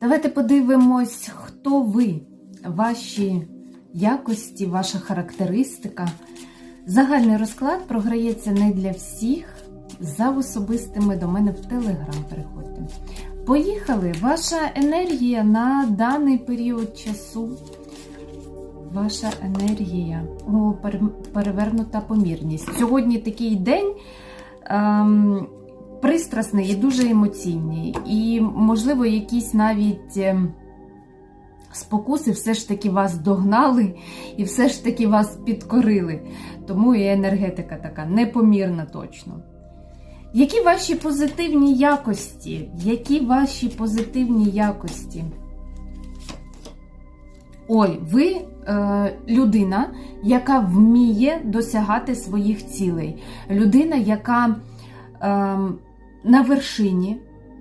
Давайте подивимось, хто ви, ваші якості, ваша характеристика. Загальний розклад програється не для всіх. За особистими до мене в Телеграм переходьте. Поїхали! Ваша енергія на даний період часу. Ваша енергія. О, перевернута помірність. Сьогодні такий день ем, пристрасний і дуже емоційний. І, можливо, якісь навіть ем, спокуси все ж таки вас догнали і все ж таки вас підкорили. Тому і енергетика така непомірна точно. Які ваші позитивні якості? Які ваші позитивні якості? Ой, ви е, людина, яка вміє досягати своїх цілей. Людина, яка е, на вершині,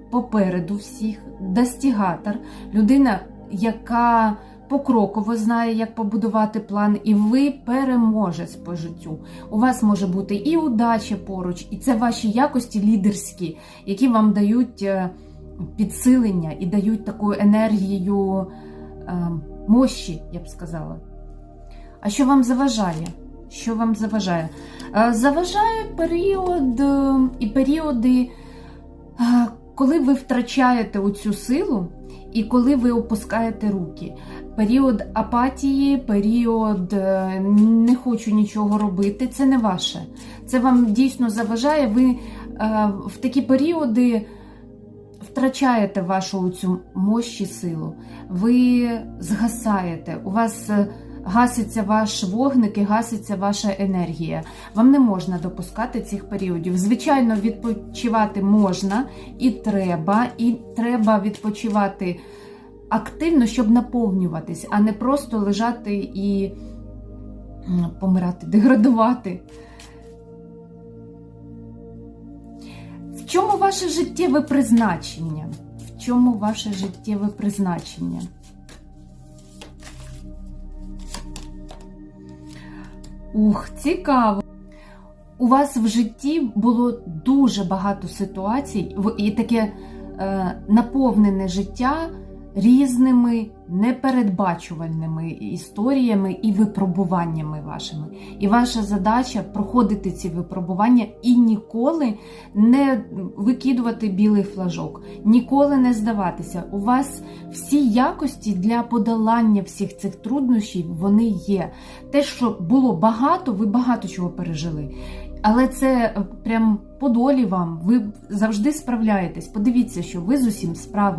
попереду всіх, достігатор. Людина, яка покроково знає, як побудувати план, і ви переможець по життю. У вас може бути і удача поруч, і це ваші якості лідерські, які вам дають е, підсилення і дають таку енергію е, мощі, я б сказала. А що вам заважає? Що вам заважає? Е, Заважає період і періоди, коли ви втрачаєте оцю силу і коли ви опускаєте руки. Період апатії, період е, не хочу нічого робити, це не ваше. Це вам дійсно заважає. Ви е, в такі періоди втрачаєте вашу цю мощі силу. Ви згасаєте. У вас е, гаситься ваш вогник і гаситься ваша енергія. Вам не можна допускати цих періодів. Звичайно, відпочивати можна і треба, і треба відпочивати активно, щоб наповнюватись, а не просто лежати і помирати, деградувати. В чому ваше життєве призначення? В чому ваше життєве призначення? Ух, цікаво. У вас в житті було дуже багато ситуацій, і таке е, наповнене життя різними непередбачувальними історіями і випробуваннями вашими. І ваша задача проходити ці випробування і ніколи не викидувати білий флажок, ніколи не здаватися. У вас всі якості для подолання всіх цих труднощів вони є. Те, що було багато, ви багато чого пережили. Але це е, прям по долі вам. Ви завжди справляєтесь. Подивіться, що ви з усім справились.